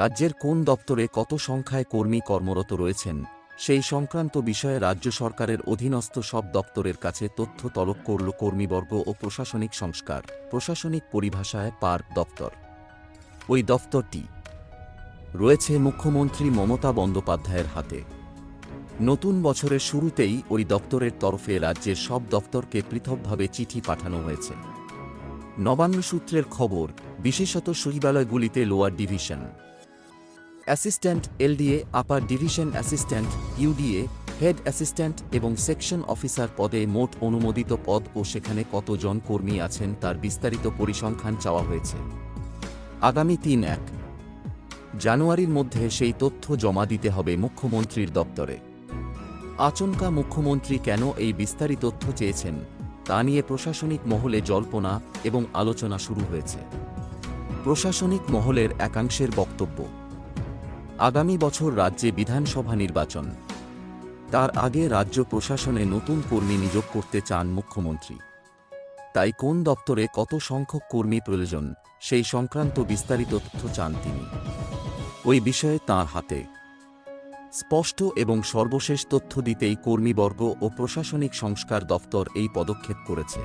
রাজ্যের কোন দপ্তরে কত সংখ্যায় কর্মী কর্মরত রয়েছেন, সেই সংক্রান্ত বিষয়ে রাজ্য সরকারের অধীনস্থ সব দপ্তরের কাছে তথ্য তলব করল কর্মীবর্গ ও প্রশাসনিক সংস্কার, প্রশাসনিক পরিভাষায় পার্ক দপ্তর। ওই দপ্তরটি রয়েছে মুখ্যমন্ত্রী মমতা বন্দ্যোপাধ্যায়ের হাতে। নতুন বছরের শুরুতেই ওই দপ্তরের তরফে রাজ্যের সব দপ্তরকে পৃথকভাবে চিঠি পাঠানো হয়েছে। নবান্ন সূত্রের খবর, বিশেষত সচিবালয়গুলিতে lower division. Assistant, LDA, upper division assistant, UDA, head assistant এবং সেকশন অফিসার পদে মোট অনুমোদিত পদ ও সেখানে কতজন কর্মী আছেন তার বিস্তারিত পরিসংখ্যান চাওয়া হয়েছে। আগামী তিন এক। জানুয়ারির মধ্যে সেই তথ্য জমা দিতে হবে মুখ্যমন্ত্রীর দপ্তরে। আচমকা মুখ্যমন্ত্রী কেন এই বিস্তারিত তথ্য চেয়েছেন, তা নিয়ে প্রশাসনিক মহলে জল্পনা এবং আলোচনা শুরু হয়েছে। প্রশাসনিক মহলের একাংশের বক্তব্য আগামী বছর রাজ্যে বিধানসভা নির্বাচন। তার আগে রাজ্য প্রশাসনে নতুন কর্মী নিয়োগ করতে চান মুখ্যমন্ত্রী। তাই কোন দপ্তরে কত সংখ্যক কর্মী প্রয়োজন, সেই সংক্রান্ত বিস্তারিত তথ্য চান তিনি। ওই বিষয়ে তাঁর হাতে। স্পষ্ট এবং সর্বশেষ তথ্য দিতেই কর্মীবর্গ ও প্রশাসনিক সংস্কার দফতর এই পদক্ষেপ করেছে।